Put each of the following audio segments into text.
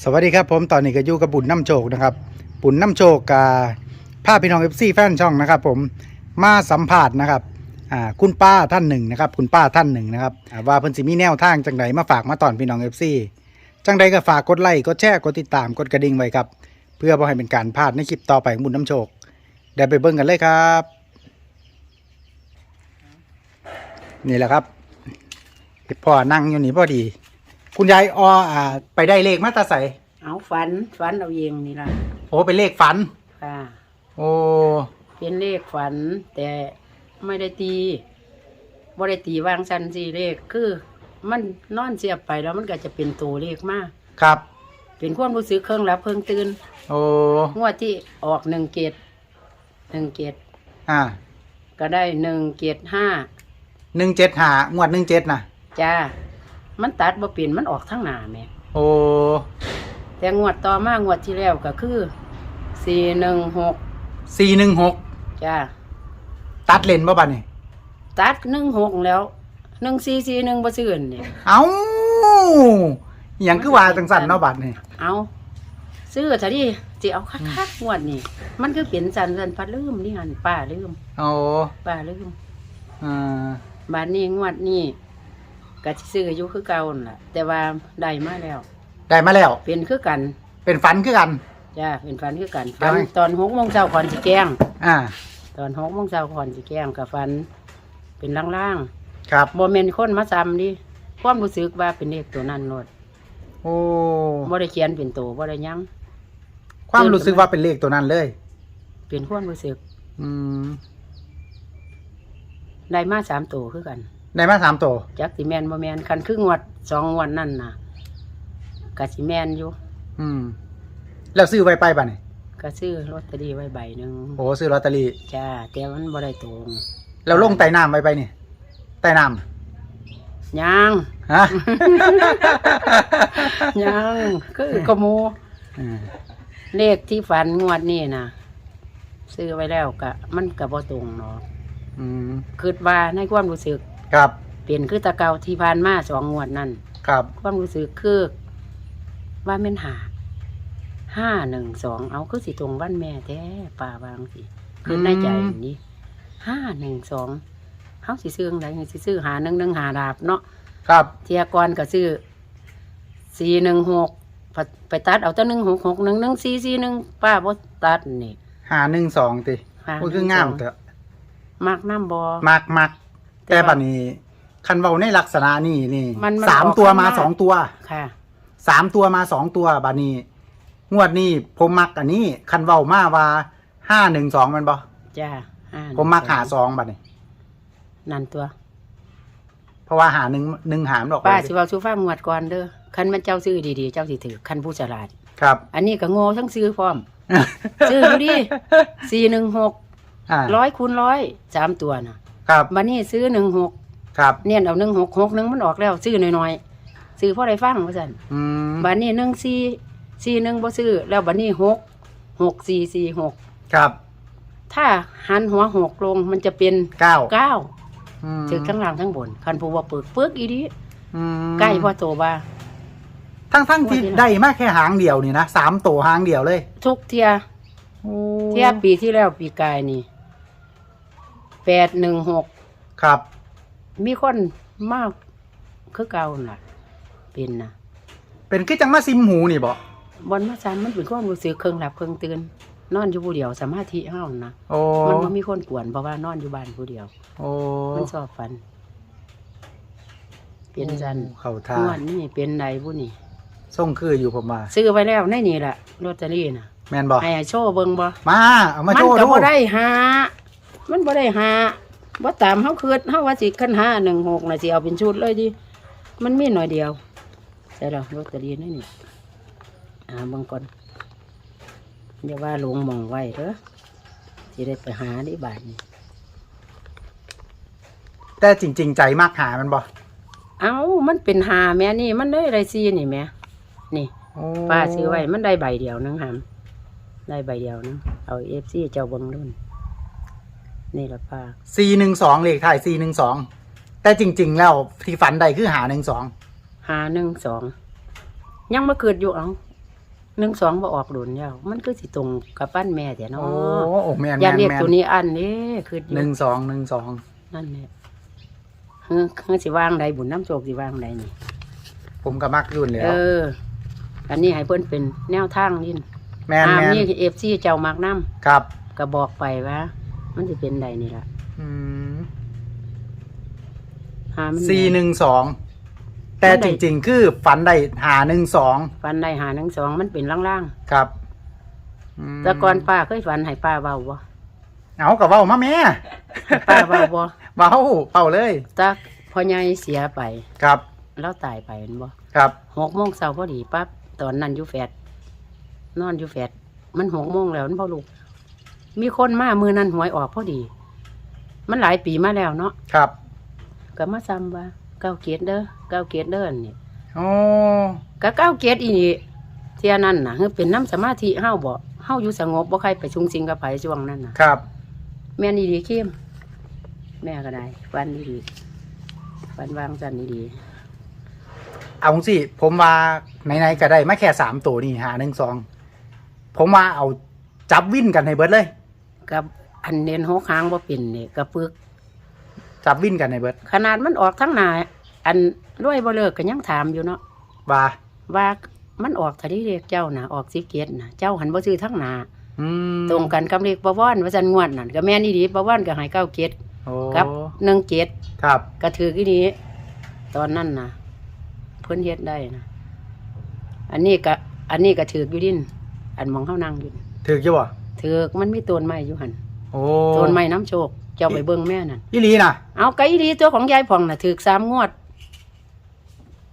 สวัสดีครับผมตอนนี้ก็อยู่กับบุญน้ำโชคนะครับบุญน้ำโชคกับภาพพี่น้องเอฟซีแฟนช่องนะครับ ผมมาสัมภาษณ์นะครับคุณป้าท่านหนึ่งนะครับ คุณป้าท่านหนึ่งนะครับว่าเพิ่นสิมีแนวทางจังใดมาฝากมาตอนพี่น้องเอฟซีจังใดก็ฝากกดไลค์กดแชร์กดติดตามกดกระดิ่งไว้ครับ เพื่อบ่ให้เป็นการพลาดในคลิปต่อไปของบุญน้ำโชคเดี๋ยวไปเบิ่งกันเลยครับ นี่แหละครับพ่อนั่งอยู่นี่พอดี คุณยายออ่า ไปได้เลขมาแตาใสเอาฝันฝันเอาเองนี่ล่ะโอ้เป็นเลขฝัน ค่ะ โอ้เป็นเลขฝัน แต่ไม่ได้ตีบ่ได้ตีวางสันสีเลขคือ มันนอนเสียบไปแล้วมันก็จะเป็นตัวเลขมากครับ เป็นความรู้สึกเครื่องรับเครื่องตื่นโอ้งวดที่ออกหนึ่งเกตหนึ่งเกตอ่าก็ได้หนึ่งเกตห้าหนึ่งเจ็ดหางวดหนึ่งเจ็ดนะจ้า มันตัดบ่เปลี่ยนมันออกทั้งหน้าแหม่โอ้แต่งวดต่อมางวดที่แล้วก็คือสี่หนึ่งหกสี่หนึ่งหกจ้าตัดเลนบ่บัดนี่ตัดหนึ่งหกแล้วหนึ่งสี่สี่หนึ่งบ่ซื้ออันนี่เอ้าอหย่างคือว่าจังสันเนาะบัดนี่เอาซื้อเถอะดิสิเอาคักๆงวดนี่มันคือเปลี่ยนสันสันพัดลืมนี่หันป้าลืมโอ้ป้าลืมอ่า บาดนี้งวดนี้ ก็สิซื้ออยู่คือเก่านั่นล่ะ แต่ว่าได้มาแล้ว ได้มาแล้ว เป็นคือกันเป็นฝันคือกัน จ้าเป็นฟันคือกันได้ฟันตอนหกโมงเช้าก่อนสิแกล้ง อ่า ตอนหกโมงเช้าก่อนสิแกล้งกับฟัน เป็นล่างครับ ๆบ่แม่นคนมาซ้ำดิความรู้สึกว่าเป็นเลขตัวนั้นโลดโอ้ บ่ได้เขียนเป็นตัวบ่ได้หยัง ความรู้สึกว่าเป็นเลขตัวนั้นเลย เป็นความรู้สึกอืม ได้มาสามตัวคือกัน ได้มาสามตัวจักสิแมนบ่แมนคันครึ่งวัดสองงวันนั่นน่ะกะสิแมนอยู่อืม แล้วซื้อไว้ไปบัดนี่ก็ซื้อลอตเตอรี่ไว้ใบหนึ่งโอ้ซื้อลอตเตอรี่จ้าแต่มันบ่ได้ตรงแล้วลงใต้น้ำไว้ไปนี่ใต้น้ำยังฮะ ยังคือกระโมอืมเลขที่ฝันงวดนี่น่ะ ซื้อไว้แล้วกะ มันกะบ่ตรงเนาะอืม คิดว่าในความรู้สึก ครับเปลี่ยนคือแตะเกาที่ผ่านมาสองงวดนั่นครับความรู้สึกคือว่าแม่นหาห้าหนึ่งสองเอาคือสิตรงบ้านแม่แท้ป่าวางสิคือในใจนี่ห้าหนึ่งสองเขาสิซื้ออะไรสิซื้อหาหนึ่งหนึ่งหาดาบเนาะครับเทียกรก็ซื้อสี่หนึ่งหกไปตัดเอาแต่หนึ่งหกหกหนึ่งหนึ่งสี่สี่หนึ่งป้าบ่ตัดนี่หาหนึ่งสองติหาโอ้ยคืองามแต่มากน้ำบอมักมัก แต่แต่ว่าบัดนี้คันเบาในลักษณะนี่นี่มันมันสามออกตัวข้างมาหน้า สองตัว ค่ะ สามตัวมาสองตัวบัดนี้งวดนี้ผมมักอันนี้ คันเบามาว่าห้าหนึ่งสองมันบ่จ้าห้าผมมักหาสองบัดนี้ นั่นตัว เพราะว่าหาหนึ่งหนึ่งหามดอกป้าไปสิเว้าสู่ฟังงวดก่อนเด้อคันมันเจ้าซื้อดีๆ เจ้าสิถือคันผู้ฉลาด ครับ อันนี้ก็โง่ทั้งซื้อพร้อม ซื้ออยู่ดิสี่หนึ่งหกอ่าร้อยคูณร้อยสามตัวน่ะ ครับบันนี้ซื้อหนึ่งหกครับเนี่ยเอาหนึ่งหกหกหนึ่งมันออกแล้ว ซื้อหน่อยๆซื้อเพราะอะไรฟังว่าสันอืมบันนี้หนึ่งสี่สี่หนึ่งบ่ซื้อแล้วบันนี้หกหกสี่สี่หกครับถ้าหันหัวหกลงมันจะเป็นเก้าเก้าอืมถึงข้างล่างทั้งบน คันผู้ว่าเปิกเปิกอีดีอืมใกล้พ่อโตว่า ทั้งทั้งที่ว่าที่ไหน ได้มาแค่หางเดียวนี่นะสามตัวหางเดียวเลยทุกเทียเทียปีที่แล้วปีกายนี่ แปดหนึ่งหกครับ มีคนมากคือเก่าน่ะ เป็นนะเป็นคือจังมาซิมหูนี่บ่บนมาซันมันเป็นความรู้สึกเครื่องหลับเครื่องตื่นนอนอยู่ผู้เดียวสมาธิเฮานะโอ้มันบ่มีคนกวนเพราะว่านอนอยู่บ้านผู้เดียว โอ้มันชอบฝัน เป็นจันเข้าท่างวดนี่เป็นใดผู้นี่ส่งคืออยู่ผมมาซื้อไว้แล้วในนี่แหละลอตเตอรี่น่ะแม่นบ่ให้โชว์เบิ่งบ่มาเอามามัโชว์ก็ดูบ่ได้หา มันบ่ได้หาบ่ตามเฮาคิดเฮาว่าสิคันหา16น่ะสิเอาเป็นชุดเลยดิมันมีหน่อยเดียวใช่แล้วลอตเตอรี่นี่นี่อ่าเบิ่งก่อนอย่าว่าหลงหมองไว้เด้อสิได้ไปหาได้บาดนี้แต่จริง ๆ ใจมากหามันบ่เอ้ามันเป็นหาแม่นี่ มันได้ไรซีนี่แม่นี่โอ้ป้าซื้อไว้มันได้ใบเดียวนึงหามได้ใบเดียวนึงเอาเอฟซีเจ้าเบิ่งรุ่น นี่ละป้าสี่หนึ่งสองเลขถ่ายสี่หนึ่งสองแต่จริง ๆ แล้วที่ฝันใดคือหาหนึ่งสองหาหนึ่งสองยังมาเกิดอยู่เอาหนึ่งสองบ่ออกโดนยาวมันคือสิตรงกับปั้นแม่แต่เนาะโอ้โอ้แมนอย่าแมนเรียกแมนตัวนี้อันนี้คืออยู่หนึ่งสองหนึ่งสองนั่นแหละเฮ้อเฮ้อสิวางใดบุญน้ำโชคสิวางใดนี่ ผมก็มักยุ่นแล้เอวออันนี้ให้เพิ่นเป็นแนวทางนี่แมนอามแมนนี่เอฟซีเจ้ามักน้ครับำก็บอกไปว่า มันสิเป็นใดนี่ล่ะอืมหามันสี่หนึ่งสองแต่มันได้จริง ๆ คือฝันได้หาหนึ่งสองฟันใดหาหนึ่งสองมันเป็นล่างครับอืมๆแต่ก่อนป้าเคยฝันให้ป้าเบาบ่เอากับเว้ามาแม่ป้าเบาบ่เว้าเป่าเลยตาพ่อใหญ่เสียไป ครับแล้วตายไปเห็นบ่ครับหกโมงเช้าพอดีปั๊บตอนนั้นอยู่แฟดนอนอยู่แฟดมันหกโมงแล้วมันพอลูก มีคนมามือนั้นหวยออกพอดี มันหลายปีมาแล้วเนาะครับก็มาซ้ำว่าเก้าเกียรติเด้อเก้าเกียรติเด้อนี่โอ้ก็เก้าเกียรติอีนี่เที่ยนั้นน่ะคือเป็นน้ำสมาธิเฮาบ่เฮาอยู่สงบบ่ใครไปชุงสิงกับไผช่วงนั้นน่ะครับ แม่นดีๆเข้มแม่ก็ได้ฟันดีๆฟันวางสันดีเอาสิผมว่าไหนๆก็ได้มาแค่สามตัวนี่หาหนึ่งสองผมว่าเอาจับวินกันให้เบิดเลยๆ กับอันเน้นหกค้างบ่เป็นนี่กระปึกจับวินกันให้เบิดขนาดมันออกทั้งหนาอันรวยบ่เลิกก็ยังถามอยู่เนาะว่าว่ามันออกทะเลเรียกเจ้านะออกสิเกตนะเจ้าหันบ่ซื้อทั้งหนาอืมตรงกันกับเลขประวอนว่าซั่นงวดนั่นก็แม่นอีดีประวอนก็ให้เก้าเกตโอ้กับหนึ่งเกตครับก็ถืออีนี้ตอนนั้นนะเพิ่นเฮ็ดได้นะอันนี้ก็อันนี้ก็ถือกอยู่ดินอันหมองเฮานั่งอยู่น่ะถือกี่บ่ ถือกมันมีต้นไม้อยู่หั่นโอ้ต้นไม้น้ำโชคเจ้าไปเบิ่งแม่นั่นอีหลีน่ะ เอาไก่ดีตัวของยายผ่องน่ะถือกสามงวด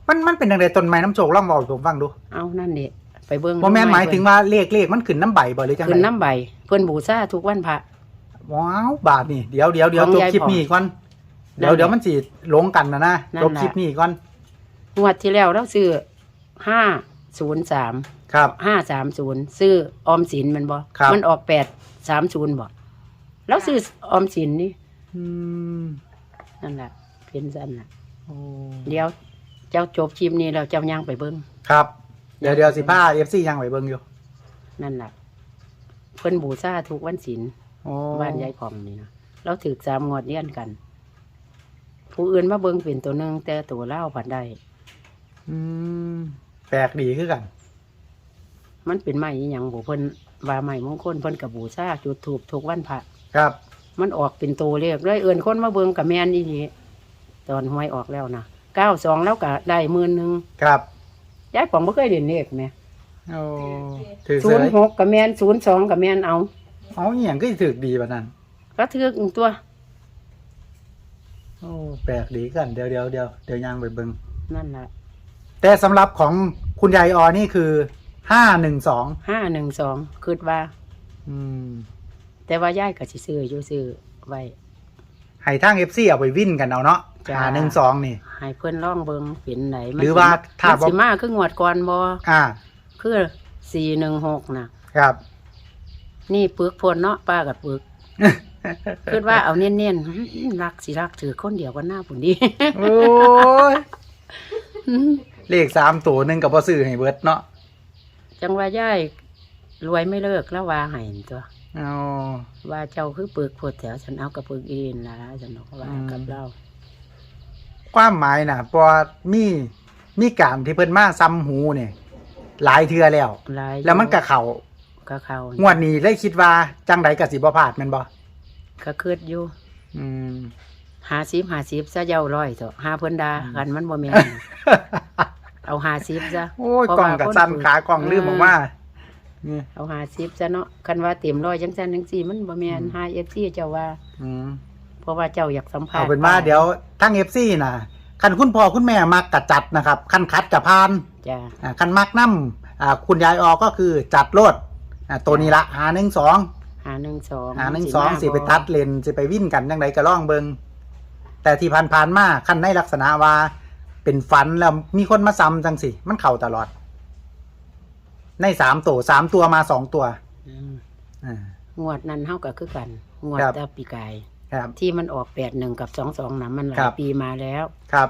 มันมันเป็นยังไงต้นไม้น้ำโชกล่องบอกผมฟังดูเอานั่นนี่ไปเบิ่งโมแมนต้นหมายถึงว่าเลขเลขมันขึ้นน้ำใบบ่หรือจังขึ้นไดน้ำใบ เพิ่นบูชาทุกวันพระ ว้าวบาทนี่เดี๋ยวเดี๋ยวเดี๋ยวของจบยายคลิปผ่องนี้ก่อนนั่นเดี๋ยวแหละเดี๋ยวมันสิลงกันนะนะนั่นจบแหละ คลิปนี้ก่อนงวดที่แล้วเราซื้อห้า ศูนย์สามครับ ห้าสามศูนย์ซื้อออมสินแมันบ่ครับ มันออกแปดสามศูนย์บ่แล้วซื้อออมสินนี่อืมนั่นแหละเป็นสั้นน่ะโอ้เดี๋ยวเจ้าจบคลิปนี้เราเจ้าย่างไปเบิ้งครับ เดี๋ยวเดี๋ยวสิผ้าเอฟซียังไหวเบิ่งอยู่นั่นแหละเพิ่นบูชาทุกวันศีลโอ้บ้านยายผ่องนี่นะเราถือสามงวดเลี้ยนกัน ผู้อื่นมาเบิ้งเป็นตัวหนึงแต่ตัวเล่าผันได้อืม แปลกดีคือกัน มันเป็นไม้อหยังบ่เพิ่นว่าไม้มงคลเพิ่นกับบูชาจุดถูกทุกวันพระ ครับ มันออกเป็นตัวเลขเลยเอื่นคนมาเบิ่งกับแม่นอีนี่ตอนหวยออกแล้วนะเก้าสองแล้วก็ได้หมื่นหนึ่งครับยายผมบ่เคยเด่นเลขแหม่โอ้ถือศูเสืนอย์หกกับแม่นศูนย์สองกับแม่นเอา เอาอหย่างก็สิถือดีแบบนั้นก็ถือตัวโอ้แปลกดีกันเดี๋ยวเดี๋ยวเดี๋ยวเดี๋ยวยังไปเบิ่งนั่นแหละ แต่สำหรับของคุณยายออนี่คือห้าหนึ่งสองห้าหนึ่งสองคิดว่าอืมแต่ว่ายายก็สิซื้ออยู่ซื้อไว้ให้ทางเอฟซีเอาไปวิ่นกันเอาเนาะจ้าหาหนึ่งสองนี่ ให้เพิ่นล่องเบิ่งเป็นไหนมันหรือว่าถ้ามันสิมาคืองวดก่อนบ่อ่า คือสี่หนึ่งหกนะครับ นี่ปึกพลเนาะป้ากับปึกคิดว่าเอาเน้นๆอื้อรักสิรักถือคนเดียวกันหน้าผุนดี โอ้ย เลขสามตัวหนึ่งกับพ่อซื้อให้เบิร์ดเนาะจังว่าย่ายรวยไม่เลิกแล้วว่าให้ตัว เอาว่าเจ้าคือปึกพดแถวฉันเอากับปึกเองละฉันบอกว่าอืมกับเราความหมายน่ะพอมีมีการที่เพิ่นมาซ้ำหูเนี่ยหลายเทื่อแล้ว หลายแล้วมันกะเข่าก็เขางวดนี้เลยคิดว่าจังไดกะสิบ่พลาดแม่นบ่ก็คืดอยู่อืม หาสิบหาสิบซะเย้าร้อยเถอะหาเพิ่นดากันมันบ่แม่น เอาหาสิบซะโอ้ยเพราะกล่องว่ากับคนสั้นเปิดขากล่องลืมออกมานี่เอาหาสิบซะเนาะคันว่าเต็มร้อยจังซั่นจังซี่มันบ่แม่นหา FC เจ้าว่า อืมเพราะว่าเจ้าอยากสัมภาษเอาณ์เป็นว่าเดี๋ยวทั้ง FC น่ะคันคุณพ่อคุณแม่มักกะจัดนะครับคันคัดกะพานจ้าอ่าคันมักน้ำอ่าคุณยายออก็คือจัดโลดอ่าตัวนี้ละหาหนึ่งสองหาหนึ่งสองหาหนึ่งสองสิไปตัดเลนสิไปวิ่นกันยังไงก็ล่องเบิงแต่ที่ผ่านผ่านๆมาคันในลักษณะว่า เป็นฝันแล้วมีคนมาซ้ำจังสิมันเข่าตลอด ในสามตัวสามตัวมาสองตัวอืมอ่า งวดนั้นเฮาก็คือกัน งวดครับแต่ปีกาย ครับ ที่มันออกแปดหนึ่งกับสองสองนะมันหลาครัยบ ปีมาแล้ว ครับ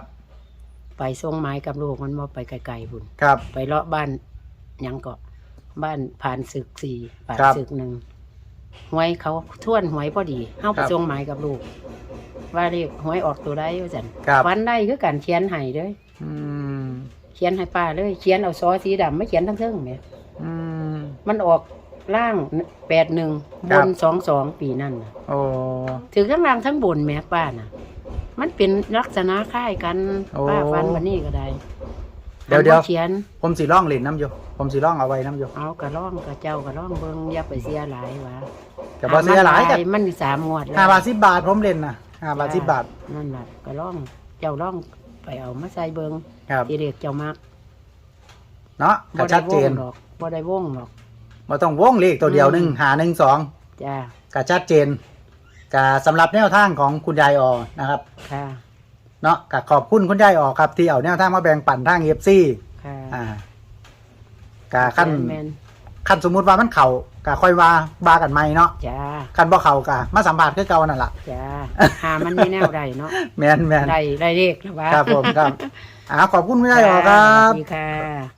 ไปส่งไม้กับลูกมันมาไปไกลๆบุญครับ ไปเลาะบ้านหยังเกาะบ้านผ่านศึกสี่ผ่านครับ ศึกหนึ่ง หวยเขาทวนหวยพอดีเฮาไปครับส่งหมายกับลูก ว่าเรียกหวยออกตัวได้ว่าซั่นครับวันได้คือการเขียนให้เด้ออืมเขียนให้ป้าเลยเขียนเอาซอสีดำไม่เขียนทั้งเทิงแหมอืม มันออกล่างแปดหนึ่งครับบนสองสองปีนั่นน่ะโอ้ถือทั้งล่างทั้งบนแหม่ป้าน่ะ มันเป็นลักษณะคล้ายกันโอ้ป้าฟันวันนี้ก็ได้ เดี๋ยวเดี๋ยวอันบ่เขียนผมสีร่องเหรียญน้ำอยู่ผมสีร่องเอาไว้น้ำอยู่เอากระร่องกระเจ้ากระร่องเบิ่งอย่าไปเสียหลายวะแต่ว่าเสียหลายกันมันสามงวดแล้วห้าบาทสิบบาทผมเล่นนะห้าบาทสิบบาทนั่นแหละกระร่องเจ้าร่องไปเอามาใส่เบิ่งครับที่เด็กเจ้ามักเนาะก็ชัดเจนบ่ไวงดอกบ่ได้วงหรอกมาต้องวงเลขตัวเดียวหนึ่งอืมหาหนึ่งสองจ้าก็ชัดเจนก็สำหรับแนวทางของคุณยายออนะครับค่ะ เนาะก็ขอบคุณคุณยายออครับที่เอาแนวทางมาแบ่งปันทางเอฟซีค่ะอ่าก็ขั้นแม่นขั้นสมมุติว่ามันเข่าก็ค่อยว่าบากันใหม่เนาะๆจ้าขั้นบ่เข่าก็มาสัมผัสคือเก่านั่นแหละจ้าหามันมีแนวใดเนาะแมนแมนได้ได้เลขแล้ววะครับผมครับอ่าขอบคุณคุณยายออครับ สวัสดีค่ะ